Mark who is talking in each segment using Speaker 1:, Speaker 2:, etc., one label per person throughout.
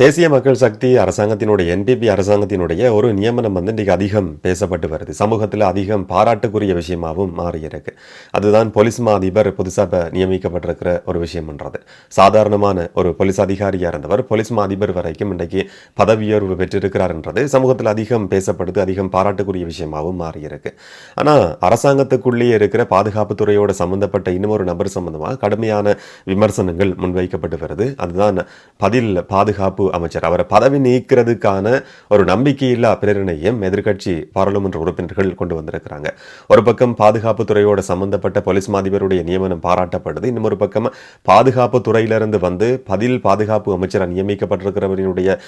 Speaker 1: தேசிய மக்கள் சக்தி அரசாங்கத்தினுடைய என்பிபி அரசாங்கத்தினுடைய ஒரு நியமனம் வந்து இன்றைக்கு அதிகம் பேசப்பட்டு வருது. சமூகத்தில் அதிகம் பாராட்டுக்குரிய விஷயமாகவும் மாறியிருக்கு. அதுதான் போலீஸ் மா அதிபர் புதுசாக நியமிக்கப்பட்டிருக்கிற ஒரு விஷயம்ன்றது சாதாரணமான ஒரு போலீஸ் அதிகாரியாக இருந்தவர் போலீஸ் மா அதிபர் வரைக்கும் இன்றைக்கு பதவி பெற்றிருக்கிறார்ன்றது சமூகத்தில் அதிகம் பேசப்படுது அதிகம் பாராட்டுக்குரிய விஷயமாகவும் மாறியிருக்கு. ஆனால் அரசாங்கத்துக்குள்ளேயே இருக்கிற பாதுகாப்பு துறையோட சம்பந்தப்பட்ட இன்னும் ஒரு நபர் சம்பந்தமாக கடுமையான விமர்சனங்கள் முன்வைக்கப்பட்டு வருது. அதுதான் பதில் பாதுகாப்பு அமைச்சர். அவரை பதவி நீக்கிறதுக்கான ஒரு நம்பிக்கையில்லா பிரேரணையும் எதிர்க்கட்சி பாராளுமன்ற உறுப்பினர்கள் கொண்டு வந்திருக்கிறாங்க. ஒரு பக்கம் பாதுகாப்பு துறையோட சம்பந்தப்பட்ட போலீஸ் மாதிபருடைய நியமனம் பாராட்டப்படுது. இன்னொரு பக்கம் பாதுகாப்பு துறையிலிருந்து வந்து பதில் பாதுகாப்பு அமைச்சராக நியமிக்கப்பட்டிருக்கிறவரினுடைய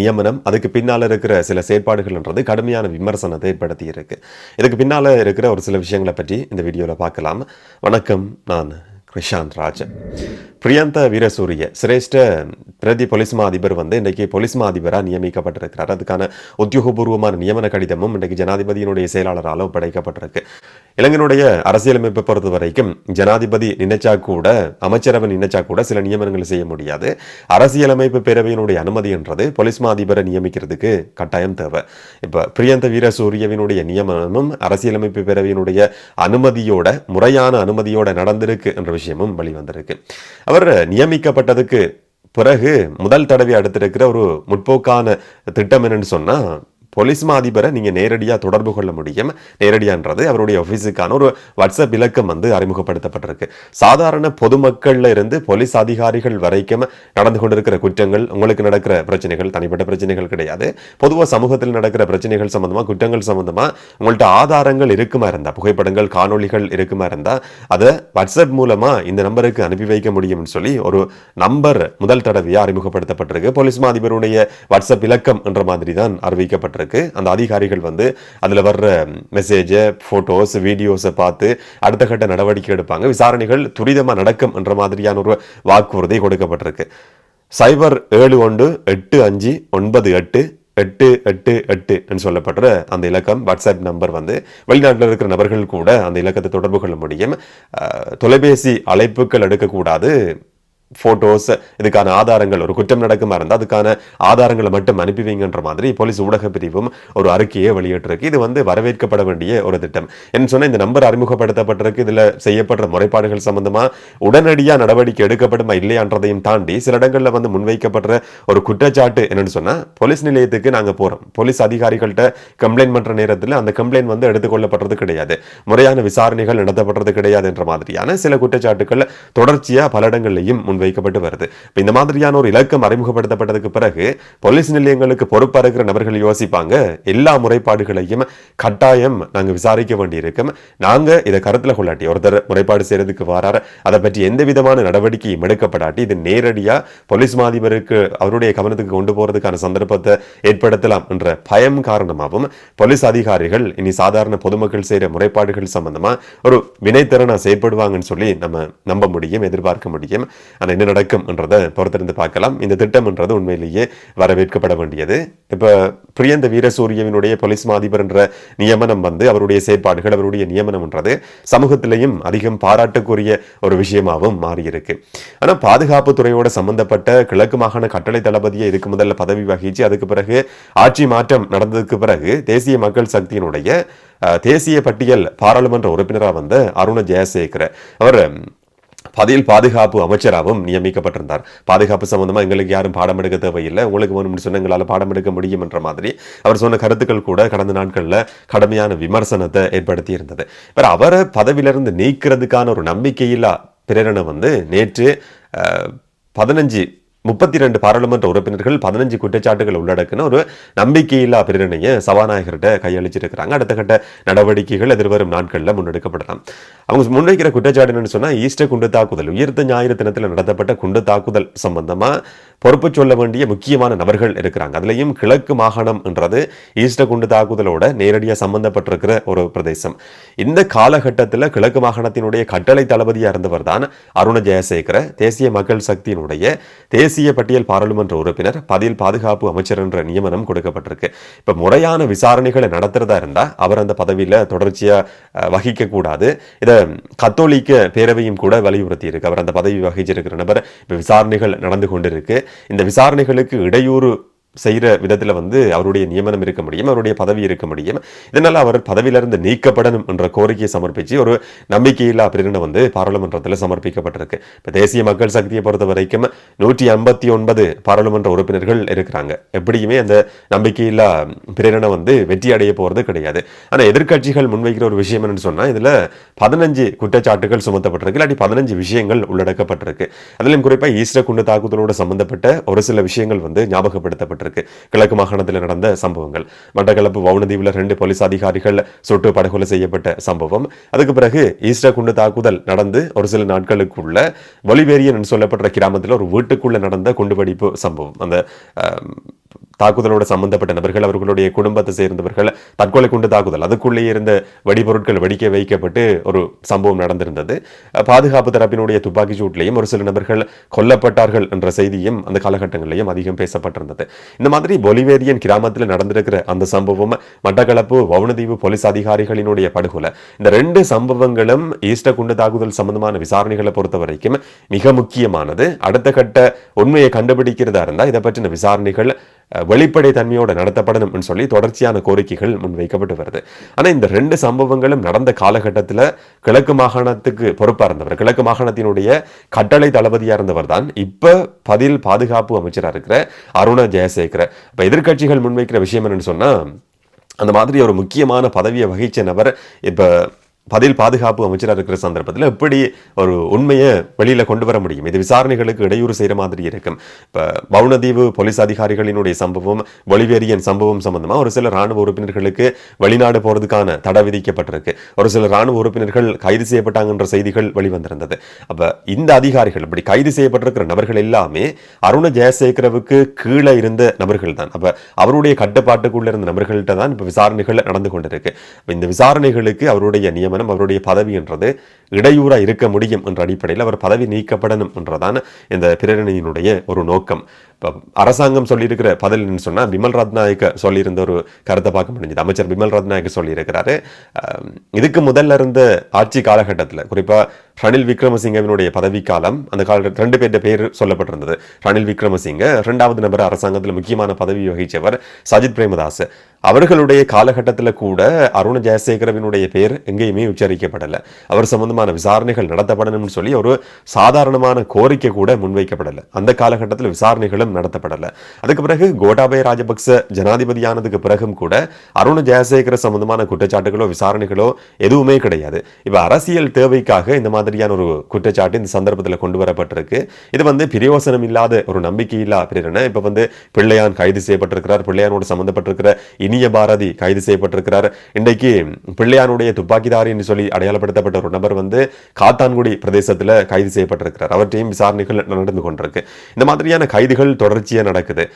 Speaker 1: நியமனம் அதுக்கு பின்னால் இருக்கிற சில செயற்பாடுகள்ன்றது கடுமையான விமர்சனத்தை ஏற்படுத்தி இருக்கு இதுக்கு பின்னால் இருக்கிற ஒரு சில விஷயங்களை பற்றி இந்த வீடியோவில் பார்க்கலாம். வணக்கம் நான் கிருஷாந்த் ராஜன் பிரியந்த வீரசூரிய சிரேஷ்ட பிரதி பொலிஸ்மா அதிபர் வந்து இன்றைக்கு பொலிஸ்மா மா அதிபராக நியமிக்கப்பட்டிருக்கிறார். அதுக்கான உத்தியோகபூர்வமான நியமன கடிதமும் இன்றைக்கு ஜனாதிபதியினுடைய செயலாளரால் படைக்கப்பட்டிருக்கு. இலங்கையினுடைய அரசியலமைப்பை பொறுத்த வரைக்கும் ஜனாதிபதி நினைச்சா கூட அமைச்சரவை நினைச்சா கூட சில நியமனங்கள் செய்ய முடியாது. அரசியலமைப்பு பேரவையினுடைய அனுமதின்றது போலீஸ் அதிபரை நியமிக்கிறதுக்கு கட்டாயம் தேவை. இப்போ பிரியந்த வீரசூரியவினுடைய நியமனமும் அரசியலமைப்பு பேரவையினுடைய அனுமதியோட முறையான அனுமதியோட நடந்திருக்கு என்ற விஷயமும் வெளிவந்திருக்கு. அவர் நியமிக்கப்பட்டதுக்கு பிறகு முதல் தடவை அடுத்திருக்கிற ஒரு முற்போக்கான திட்டம் என்னன்னு சொன்னால் போலீஸ் மாதிபரை நீங்கள் நேரடியாக தொடர்பு கொள்ள முடியும். நேரடியான்றது அவருடைய ஆஃபீஸுக்கான ஒரு வாட்ஸ்அப் இலக்கம் வந்து அறிமுகப்படுத்தப்பட்டிருக்கு. சாதாரண பொதுமக்கள்ல இருந்து போலீஸ் அதிகாரிகள் வரைக்கும் நடந்து கொண்டிருக்கிற குற்றங்கள் உங்களுக்கு நடக்கிற பிரச்சனைகள் தனிப்பட்ட பிரச்சனைகள் கிடையாது. பொதுவாக சமூகத்தில் நடக்கிற பிரச்சனைகள் சம்பந்தமா குற்றங்கள் சம்பந்தமா உங்கள்கிட்ட ஆதாரங்கள் இருக்குமா இருந்தால் புகைப்படங்கள் காணொளிகள் இருக்குமா இருந்தால் அதை வாட்ஸ்அப் மூலமா இந்த நம்பருக்கு அனுப்பி வைக்க முடியும்னு சொல்லி ஒரு நம்பர் முதல் தடவையாக அறிமுகப்படுத்தப்பட்டிருக்கு. போலீஸ் மா அதிபருடைய வாட்ஸ்அப் இலக்கம் என்ற மாதிரி தான் அறிவிக்கப்பட்டிருக்கு. அந்த அதிகாரிகள் வந்து அதில் வர்ற மெசேஜை ஃபோட்டோஸ் வீடியோஸை பார்த்து அடுத்த கட்ட நடவடிக்கை எடுப்பாங்க. விசாரணைகள் துரிதமாக நடக்கும் என்ற மாதிரியான ஒரு வாக்குறுதி கொடுக்கப்பட்டிருக்கு. சைபர் ஏழு ஒன்று எட்டு அஞ்சு ஒன்பது எட்டு எட்டு எட்டு எட்டு என்று சொல்லப்படுற அந்த இலக்கம் வாட்ஸ்அப் நம்பர் வந்து வெளிநாட்டில் இருக்கிற நபர்கள் கூட அந்த இலக்கத்தை தொடர்பு கொள்ள முடியும். தொலைபேசி அழைப்புகள் எடுக்கக்கூடாது. ஃபோட்டோஸ் இதுக்கான ஆதாரங்கள் ஒரு குற்றம் நடக்குமா இருந்தால் அதுக்கான ஆதாரங்களை மட்டும் அனுப்பி வைங்கன்ற மாதிரி போலீஸ் ஊடக பிரிவும் ஒரு அறிக்கையை வெளியிட்டிருக்கு. இது வந்து வரவேற்கப்பட வேண்டிய ஒரு திட்டம். என்ன சொன்னால் இந்த நம்பர் அறிமுகப்படுத்தப்பட்டிருக்கு. இதில் செய்யப்படுற முறைப்பாடுகள் சம்பந்தமாக உடனடியாக நடவடிக்கை எடுக்கப்படுமா இல்லையான்றதையும் தாண்டி சில இடங்களில் வந்து முன்வைக்கப்படுற ஒரு குற்றச்சாட்டு என்னென்னு சொன்னால் போலீஸ் நிலையத்துக்கு நாங்கள் போகிறோம் போலீஸ் அதிகாரிகள்கிட்ட கம்ப்ளைண்ட் பண்ணுற நேரத்தில் அந்த கம்ப்ளைண்ட் வந்து எடுத்துக்கொள்ளப்படுறது கிடையாது. முறையான விசாரணைகள் நடத்தப்படுறது கிடையாது என்ற மாதிரியான சில குற்றச்சாட்டுகள் தொடர்ச்சியாக பல இடங்கள்லையும் முன்வைக்கப்பட்டு வருது. இப்போ இந்த மாதிரியான ஒரு இலக்கம் அறிமுகப்படுத்தப்பட்டதுக்கு பிறகு போலீஸ் நிலையங்களுக்கு பொறுப்பாக இருக்கிற நபர்கள் யோசிப்பாங்க. எல்லா முறைப்பாடுகளையும் கட்டாயம் நாங்கள் விசாரிக்க வேண்டியிருக்கும். நாங்கள் இதை கருத்தில் கொள்ளாட்டி ஒருத்தர் முறைப்பாடு செய்கிறதுக்கு வரார். அதை பற்றி எந்த விதமான நடவடிக்கையும் எடுக்கப்படாட்டி இது நேரடியாக போலீஸ் மாதிபருக்கு அவருடைய கவனத்துக்கு கொண்டு போகிறதுக்கான சந்தர்ப்பத்தை ஏற்படுத்தலாம் என்ற பயம் காரணமாகவும் போலீஸ் அதிகாரிகள் இனி சாதாரண பொதுமக்கள் செய்கிற முறைப்பாடுகள் சம்பந்தமாக ஒரு வினைத்திறனா செயற்படுவாங்கன்னு சொல்லி நம்ம நம்ப முடியும் எதிர்பார்க்க முடியும். ஆனால் என்ன நடக்கும் என்றதை பொறுத்திருந்து பார்க்கலாம். இந்த திட்டம்ன்றது உண்மையிலேயே வரவேற்கப்பட வேண்டியது. இப்போ பிரியந்த வீரசூரியவினுடைய போலீஸ் மாதிபர் என்ற நியமனம் வந்து அவருடைய செயற்பாடுகள் அவருடைய நியமனம் என்றது சமூகத்திலையும் அதிகம் பாராட்டுக்குரிய ஒரு விஷயமாகவும் மாறியிருக்கு. ஆனால் பாதுகாப்பு துறையோட சம்பந்தப்பட்ட கிழக்கு மாகாண கட்டளை தளபதியை இதுக்கு முதல்ல பதவி வகிச்சு அதுக்கு பிறகு ஆட்சி மாற்றம் நடந்ததுக்கு பிறகு தேசிய மக்கள் சக்தியினுடைய தேசிய பட்டியல் பாராளுமன்ற உறுப்பினராக வந்த அருண ஜெயசேகர. அவர் பதில் பாதுகாப்பு அமைச்சராகவும் நியமிக்கப்பட்டிருந்தார். பாதுகாப்பு சம்பந்தமாக எங்களுக்கு யாரும் பாடம் எடுக்க தேவையில்லை. உங்களுக்கு வேணும்னு சொன்னா எங்களால் பாடம் எடுக்க முடியும் என்ற மாதிரி அவர் சொன்ன கருத்துக்கள் கூட கடந்த நாட்களில் கடுமையான விமர்சனத்தை ஏற்படுத்தி இருந்தது இப்போ அவரை பதவியிலிருந்து நீக்கிறதுக்கான ஒரு நம்பிக்கையில்லா பிரேரணை வந்து நேற்று பதினஞ்சு முப்பத்தி ரெண்டு பாராளுமன்ற உறுப்பினர்கள் பதினஞ்சு குற்றச்சாட்டுகள் உள்ளடக்கின ஒரு நம்பிக்கையில்லா பிரேரணையை சபாநாயகர்கிட்ட கையளிச்சிருக்கிறாங்க. அடுத்த கட்ட நடவடிக்கைகள் எதிர்வரும் நாட்களில் முன்னெடுக்கப்படலாம். அவங்க முன்வைக்கிற குற்றச்சாட்டு என்னன்னு சொன்னா ஈஸ்டர் குண்டு தாக்குதல் உயிர்த்த ஞாயிறு தினத்தில் நடத்தப்பட்ட குண்டு தாக்குதல் சம்பந்தமாக பொறுப்பு சொல்ல வேண்டிய முக்கியமான நபர்கள் இருக்கிறாங்க. அதுலேயும் கிழக்கு மாகாணம் என்றது ஈஸ்டர் குண்டு தாக்குதலோட நேரடியாக சம்பந்தப்பட்டிருக்கிற ஒரு பிரதேசம். இந்த காலகட்டத்தில் கிழக்கு மாகாணத்தினுடைய கட்டளை தளபதியாக இருந்தவர் தான் அருண ஜெயசேகர தேசிய மக்கள் சக்தியினுடைய தேசிய தேசிய பட்டியல் பாராளுமன்ற உறுப்பினர் பதில் பாதுகாப்பு அமைச்சர் என்ற நியமனம் கொடுக்கப்பட்டிருக்கு. இப்ப முறையான விசாரணைகளை நடத்துறதா இருந்தா அவர் அந்த பதவியில தொடர்ச்சியா வகிக்கக்கூடாது. வகிக்க கூடாது இதை கத்தோலிக்க பேரவையும் கூட வலியுறுத்தி இருக்கு அவர் அந்த பதவி வகிச்சிருக்கிற நபர் இப்போ விசாரணைகள் நடந்து கொண்டிருக்கு. இந்த விசாரணைகளுக்கு இடையூறு செய்கிற விதத்தில் வந்து அவருடைய நியமனம் இருக்க முடியும் அவருடைய பதவி இருக்க முடியும். இதனால் அவர் பதவியிலிருந்து நீக்கப்படணும் என்ற கோரிக்கையை சமர்ப்பித்து ஒரு நம்பிக்கையில்லா பிரேரணை வந்து பாராளுமன்றத்தில் சமர்ப்பிக்கப்பட்டிருக்கு. இப்போ தேசிய மக்கள் சக்தியை பொறுத்த வரைக்கும் நூற்றி ஐம்பத்தி ஒன்பது பாராளுமன்ற உறுப்பினர்கள் இருக்கிறாங்க. எப்படியுமே அந்த நம்பிக்கையில்லா பிரேரணை வந்து வெற்றி அடைய போகிறது கிடையாது. ஆனால் எதிர்க்கட்சிகள் முன்வைக்கிற ஒரு விஷயம் என்னன்னு சொன்னால் இதில் பதினஞ்சு குற்றச்சாட்டுகள் சுமத்தப்பட்டிருக்கு. இல்லாட்டி பதினஞ்சு விஷயங்கள் உள்ளடக்கப்பட்டிருக்கு. அதிலும் குறிப்பாக ஈஸ்டர் குண்டு தாக்குதலோடு சம்பந்தப்பட்ட ஒரு சில விஷயங்கள் வந்து ஞாபகப்படுத்தப்பட்டிருக்கு கிழக்கு மாகாணத்தில் நடந்த சம்பவங்கள். மட்டக்களப்பு வவுனதீவில் ரெண்டு போலீஸ் அதிகாரிகள் சுட்டு படுகொலை செய்யப்பட்ட சம்பவம். அதுக்கு பிறகு ஈஸ்டர் குண்டு தாக்குதல் நடந்து ஒரு சில நாட்களுக்குள்ள பொலிவேரியன் சொல்லப்பட்ட கிராமத்தில் ஒரு வீட்டுக்குள்ள நடந்த குண்டுவெடிப்பு சம்பவம். அந்த தாக்குதலோடு சம்பந்தப்பட்ட நபர்கள் அவர்களுடைய குடும்பத்தை சேர்ந்தவர்கள் தற்கொலை குண்டு தாக்குதல் அதுக்குள்ளே இருந்த வெடிபொருட்கள் வெடிக்க வைக்கப்பட்டு ஒரு சம்பவம் நடந்திருந்தது. பாதுகாப்பு தரப்பினுடைய துப்பாக்கி சூட்டிலையும் ஒரு சில நபர்கள் கொல்லப்பட்டார்கள் என்ற செய்தியும் அந்த காலகட்டங்களிலையும் அதிகம் பேசப்பட்டிருந்தது. இந்த மாதிரி பொலிவேரியன் கிராமத்தில் நடந்திருக்கிற அந்த சம்பவம் மட்டக்களப்பு வவுனதீவு போலீஸ் அதிகாரிகளினுடைய படுகொலை இந்த ரெண்டு சம்பவங்களும் ஈஸ்டர் குண்டு தாக்குதல் சம்பந்தமான விசாரணைகளை பொறுத்த வரைக்கும் மிக முக்கியமானது. அடுத்த கட்ட உண்மையை கண்டுபிடிக்கிறதா இருந்தால் இதை பற்றின விசாரணைகள் வெளிப்படை தன்மையோட நடத்தப்படணும்னு சொல்லி தொடர்ச்சியான கோரிக்கைகள் முன்வைக்கப்பட்டு வருது. ஆனால் இந்த ரெண்டு சம்பவங்களும் நடந்த காலகட்டத்தில் கிழக்கு மாகாணத்துக்கு பொறுப்பாக இருந்தவர் கிழக்கு மாகாணத்தினுடைய கட்டளை தளபதியாக இருந்தவர் தான். இப்போ பதில் பாதுகாப்பு அமைச்சராக இருக்கிற அருண ஜெயசேகர. இப்போ எதிர்க்கட்சிகள் முன்வைக்கிற விஷயம் என்னன்னு சொன்னால் அந்த மாதிரி ஒரு முக்கியமான பதவியை வகிச்ச நபர் இப்போ பதில் பாதுகாப்பு அமைச்சராக இருக்கிற சந்தர்ப்பத்தில் எப்படி ஒரு உண்மையை வெளியில கொண்டு வர முடியும்? இது விசாரணைகளுக்கு இடையூறு செய்கிற மாதிரி இருக்கும். இப்போ வவுனதீவு போலீஸ் அதிகாரிகளினுடைய சம்பவம் ஒளிவேரியன் சம்பவம் சம்பந்தமா ஒரு சில ராணுவ உறுப்பினர்களுக்கு வெளிநாடு போறதுக்கான தடை விதிக்கப்பட்டிருக்கு. ஒரு சில ராணுவ உறுப்பினர்கள் கைது செய்யப்பட்டாங்கன்ற செய்திகள் வெளிவந்திருந்தது. அப்ப இந்த அதிகாரிகள் இப்படி கைது செய்யப்பட்டிருக்கிற நபர்கள் எல்லாமே அருண ஜெயசேகரவுக்கு கீழே இருந்த நபர்கள் தான். அப்ப அவருடைய கட்டுப்பாட்டுக்குள்ளே இருந்த நபர்கள்ட்ட தான் இப்போ விசாரணைகள் நடந்து கொண்டிருக்கு. இந்த விசாரணைகளுக்கு அவருடைய நியமனம் அவருடைய பதவி என்றது இடையூறா இருக்க முடியும் என்ற அடிப்படையில் அவர் பதவி நீக்கப்படணும் என்றதான் இந்த பிரேரணையினுடைய ஒரு நோக்கம். இப்போ அரசாங்கம் சொல்லியிருக்கிற பதில் சொன்னால் பிமல் ரத்நாயக்க சொல்லியிருந்த ஒரு கருத்தை பார்க்க முடிஞ்சது. அமைச்சர் பிமல் ரத்நாயக்க சொல்லியிருக்கிறாரு. இதுக்கு முதல்ல இருந்த ஆட்சி காலகட்டத்தில் குறிப்பா ரணில் விக்ரமசிங்கவினுடைய பதவிக்காலம் அந்த கால ரெண்டு பேர்ட்ட பேர் சொல்லப்பட்டிருந்தது. ரணில் விக்ரமசிங்க ரெண்டாவது நபர் அரசாங்கத்தில் முக்கியமான பதவி வகிச்சவர் சஜித் பிரேமதாஸ் அவர்களுடைய காலகட்டத்தில் கூட அருண் ஜெயசேகரவினுடைய பேர் எங்கேயுமே உச்சரிக்கப்படலை. அவர் சம்பந்தமான விசாரணைகள் நடத்தப்படணும்னு சொல்லி ஒரு சாதாரணமான கோரிக்கை கூட முன்வைக்கப்படலை. அந்த காலகட்டத்தில் விசாரணைகளும் நடத்தப்படலை. அதுக்கு பிறகு கோட்டாபய ராஜபக்ச ஜனாதிபதியானதுக்கு பிறகும் கூட அருண் ஜெயசேகர சம்பந்தமான குற்றச்சாட்டுகளோ விசாரணைகளோ எதுவுமே கிடையாது. இப்ப அரசியல் தேவைக்காக இந்த மாதிரியான ஒரு குற்றச்சாட்டு இந்த சந்தர்ப்பத்தில் கொண்டு வரப்பட்டிருக்கு. இது வந்து பிரயோசனம் இல்லாத ஒரு நம்பிக்கையில்லா பிரேரணை. இப்போ வந்து பிள்ளையான் கைது செய்யப்பட்டிருக்கிறார் பிள்ளையானோடு சம்பந்தப்பட்டிருக்கிற இனிய பாரதி கைது செய்யப்பட்டிருக்கிறார். இன்றைக்கு பிள்ளையானுடைய துப்பாக்கிதாரின்னு சொல்லி அடையாளப்படுத்தப்பட்ட ஒரு நபர் வந்து காத்தான்குடி பிரதேசத்தில் கைது செய்யப்பட்டிருக்கிறார். அவற்றையும் விசாரணைகள் நடந்து கொண்டிருக்கு. இந்த மாதிரியான கைதுகள் தொடர்ச்சியாக நடக்குது.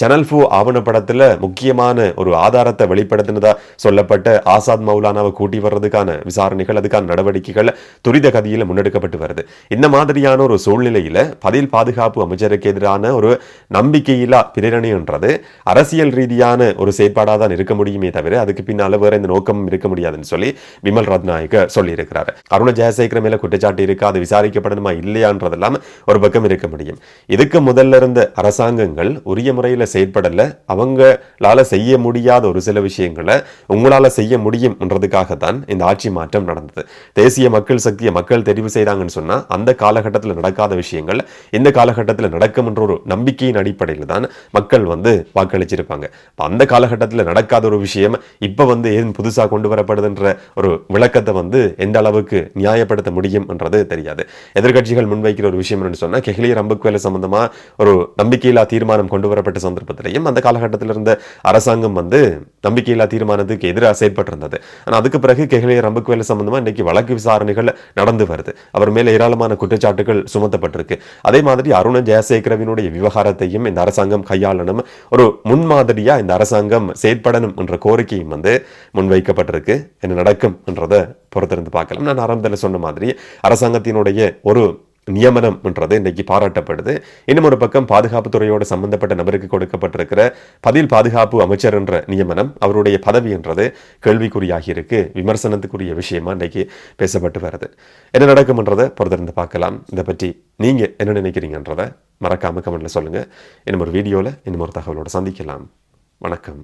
Speaker 1: சேனல் ஃபூ ஆவணப்படத்தில் முக்கியமான ஒரு ஆதாரத்தை வெளிப்படுத்தினதாக சொல்லப்பட்ட ஆசாத் மௌலானாவை கூட்டி வர்றதுக்கான விசாரணைகள் அதுக்கான நடவடிக்கைகள் துரித கதியில் முன்னெடுக்கப்பட்டு வருது. இந்த மாதிரியான ஒரு சூழ்நிலையில் பதில் பாதுகாப்பு அமைச்சருக்கு எதிரான ஒரு நம்பிக்கையில்லா பிரேரணைன்றது அரசியல் ரீதியான ஒரு செயற்பாடாக தான் இருக்க முடியுமே தவிர அதுக்கு பின்னால் வேற இந்த நோக்கம் இருக்க முடியாதுன்னு சொல்லி விமல் ரத்நாயக சொல்லியிருக்கிறார். அருண ஜெயசேகர மேல குற்றச்சாட்டு இருக்கா அது விசாரிக்கப்படணுமா இல்லையான்றதெல்லாம் ஒரு பக்கம் இருக்க முடியும். இதுக்கு முதல்ல இருந்த அரசு அரசாங்கங்கள் உரிய முறையில் செயற்படல அவங்களால செய்ய முடியாத ஒரு சில விஷயங்களை உங்களால செய்ய முடியும் தான் இந்த ஆட்சி மாற்றம் நடந்தது. தேசிய மக்கள் சக்தியை மக்கள் தெரிவு செய்தாங்கன்னு சொன்னா அந்த காலகட்டத்தில் நடக்காத விஷயங்கள் இந்த காலகட்டத்தில் நடக்கும்ன்ற ஒரு நம்பிக்கையின் அடிப்படையில் தான் மக்கள் வந்து வாக்களிச்சிருப்பாங்க. அந்த காலகட்டத்தில் நடக்காத ஒரு விஷயம் இப்ப வந்து ஏன் புதுசா கொண்டு வரப்படுதுன்ற ஒரு விளக்கத்தை வந்து எந்த அளவுக்கு நியாயப்படுத்த முடியும் என்றது தெரியாது. எதிர்க்கட்சிகள் முன்வைக்கிற ஒரு விஷயம் சொன்னால் சொன்னா கெஹ்லியர் அம்புக்வேல சம்பந்தமா ஒரு நம்பிக்கை நம்பிக்கையில்லா தீர்மானம் கொண்டு வரப்பட்ட சந்தர்ப்பத்திலையும் அந்த காலகட்டத்தில் இருந்த அரசாங்கம் வந்து நம்பிக்கையில்லா தீர்மானத்துக்கு எதிராக செயற்பட்டிருந்தது. ஆனால் அதுக்கு பிறகு கெஹ்லியர் அம்புக்வேல சம்பந்தமாக இன்னைக்கு வழக்கு விசாரணைகள் நடந்து வருது. அவர் மேலே ஏராளமான குற்றச்சாட்டுகள் சுமத்தப்பட்டிருக்கு. அதே மாதிரி அருண ஜெயசேகரவினுடைய விவகாரத்தையும் இந்த அரசாங்கம் கையாளணும். ஒரு முன்மாதிரியா இந்த அரசாங்கம் செயற்படணும் என்ற கோரிக்கையும் வந்து முன்வைக்கப்பட்டிருக்கு. என்ன நடக்கும் என்றதை பொறுத்திருந்து பார்க்கலாம். நான் ஆரம்பத்தில் சொன்ன மாதிரி அரசாங்கத்தினுடைய ஒரு நியமனம் என்றது இன்றைக்கு பாராட்டப்படுது. இன்னும் ஒரு பக்கம் பாதுகாப்பு துறையோடு சம்பந்தப்பட்ட நபருக்கு கொடுக்கப்பட்டிருக்கிற பதில் பாதுகாப்பு அமைச்சர் என்ற நியமனம் அவருடைய பதவி என்றது கேள்விக்குறியாகி இருக்கு விமர்சனத்துக்குரிய விஷயமா இன்றைக்கு பேசப்பட்டு வருது. என்ன நடக்கும்ன்றதை பொறுத்திருந்து பார்க்கலாம். இதை பற்றி நீங்கள் என்ன நினைக்கிறீங்கன்றதை மறக்காம கமெண்ட்ல சொல்லுங்க. இன்னும் ஒரு வீடியோவில் இன்னும் ஒரு தகவலோட சந்திக்கலாம். வணக்கம்.